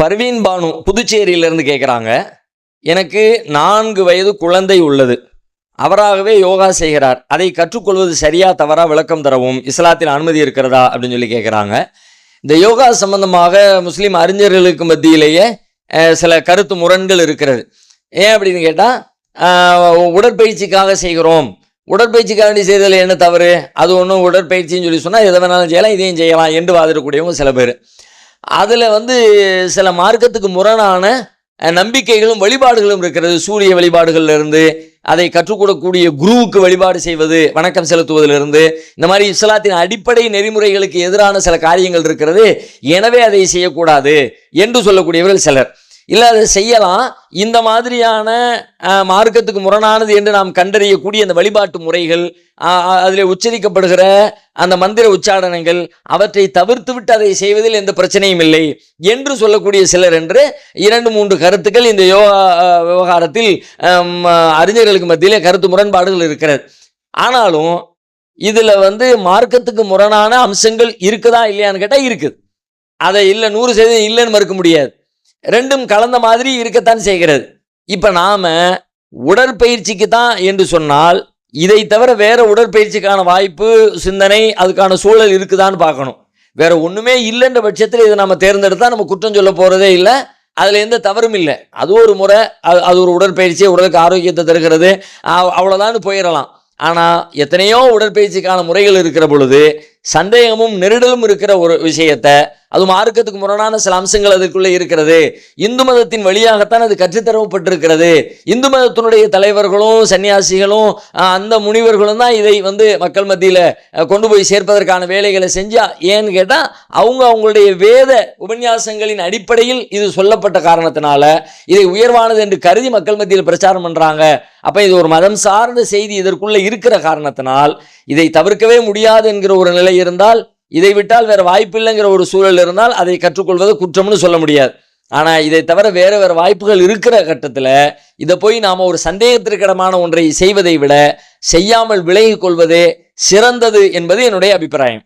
பர்வீன் பானு புதுச்சேரியிலிருந்து கேட்குறாங்க எனக்கு நான்கு வயது குழந்தை உள்ளது. அவராகவே யோகா செய்கிறார். அதை கற்றுக்கொள்வது சரியா தவறா விளக்கம் தரவும் இஸ்லாத்தில் அனுமதி இருக்கிறதா அப்படின்னு சொல்லி கேட்குறாங்க இந்த யோகா சம்பந்தமாக முஸ்லீம் அறிஞர்களுக்கு மத்தியிலேயே சில கருத்து முரண்கள் இருக்கிறது. ஏன் அப்படின்னு கேட்டால் உடற்பயிற்சிக்காக செய்கிறோம். உடற்பயிற்சிக்காக வேண்டி செய்ததில் என்ன தவறு? அது ஒன்றும் உடற்பயிற்சின்னு சொல்லி சொன்னால் எதை வேணாலும் செய்யலாம் இதையும் செய்யலாம் என்று வாதிடக்கூடியவங்க சில பேர். அதில் வந்து சில மார்க்கத்துக்கு முரணான நம்பிக்கைகளும் வழிபாடுகளும் இருக்கிறது. சூரிய வழிபாடுகள்லேருந்து அதை கற்றுக்கொடக்கூடிய குருவுக்கு வழிபாடு செய்வது வணக்கம் செலுத்துவதிலிருந்து இந்த மாதிரி இஸ்லாத்தின் அடிப்படை நெறிமுறைகளுக்கு எதிரான சில காரியங்கள் இருக்கிறது. எனவே அதை செய்யக்கூடாது என்று சொல்லக்கூடியவர்கள் சிலர். இல்லை அதை செய்யலாம். இந்த மாதிரியான மார்க்கத்துக்கு முரணானது என்று நாம் கண்டறியக்கூடிய அந்த வழிபாட்டு முறைகள் அதில் உச்சரிக்கப்படுகிற அந்த மந்திர உச்சாடனங்கள் அவற்றை தவிர்த்து விட்டு அதை செய்வதில் எந்த பிரச்சனையும் இல்லை என்று சொல்லக்கூடிய சிலர் என்று இரண்டு மூன்று கருத்துக்கள் இந்த யோகா விவகாரத்தில் அறிஞர்களுக்கு மத்தியிலே கருத்து முரண்பாடுகள் இருக்கிறது. ஆனாலும் இதில் வந்து மார்க்கத்துக்கு முரணான அம்சங்கள் இருக்குதா இல்லையான்னு கேட்டால் இருக்குது. அதை இல்லை நூறு சதவீதம் இல்லைன்னு மறுக்க முடியாது. ரெண்டும் கலந்த மாதிரி இருக்கத்தான் செய்கிறது. இப்போ நாம் உடற்பயிற்சிக்கு தான் என்று சொன்னால் இதை தவிர வேற உடற்பயிற்சிக்கான வாய்ப்பு சிந்தனை அதுக்கான சூழல் இருக்குதான்னு பார்க்கணும். வேற ஒன்றுமே இல்லைன்ற பட்சத்தில் இதை நம்ம தேர்ந்தெடுத்தால் நம்ம குற்றம் சொல்ல போகிறதே இல்லை. அதில் எந்த தவறும் இல்லை. அது ஒரு முறை அது அது ஒரு உடற்பயிற்சி உடலுக்கு ஆரோக்கியத்தை தருகிறது. அவ்வளோதான்னு போயிடலாம். ஆனால் எத்தனையோ உடற்பயிற்சிக்கான முறைகள் இருக்கிற பொழுது சந்தேகமும் நெருடலும் இருக்கிற ஒரு விஷயத்தை அது மார்க்கத்துக்கு முரணான சில அம்சங்கள் அதுக்குள்ளே இருக்கிறது. இந்து மதத்தின் வழியாகத்தான் அது கற்றுத்தரப்பட்டிருக்கிறது. இந்து மதத்தினுடைய தலைவர்களும் சன்னியாசிகளும் அந்த முனிவர்களும் தான் இதை வந்து மக்கள் மத்தியில் கொண்டு போய் சேர்ப்பதற்கான வேலைகளை செஞ்சா ஏன்னு கேட்டால் அவங்க அவங்களுடைய வேத உபன்யாசங்களின் அடிப்படையில் இது சொல்லப்பட்ட காரணத்தினால இதை உயர்வானது என்று கருதி மக்கள் மத்தியில் பிரச்சாரம் பண்ணுறாங்க அப்போ இது ஒரு மதம் சார்ந்த செய்தி இதற்குள்ளே இருக்கிற காரணத்தினால் இதை தவிர்க்கவே முடியாது என்கிற ஒரு நிலை இருந்தால் இதை விட்டால் வேறு வாய்ப்பில்லைங்கிற ஒரு சூழல் இருந்தால் அதை கற்றுக்கொள்வது குற்றம்னு சொல்ல முடியாது. ஆனால் இதை தவிர வேறு வேறு வாய்ப்புகள் இருக்கிற கட்டத்தில் இதை போய் நாம் ஒரு சந்தேகத்திற்கிடமான ஒன்றை செய்வதை விட செய்யாமல் விலகிக் கொள்வதே சிறந்தது என்பது என்னுடைய அபிப்பிராயம்.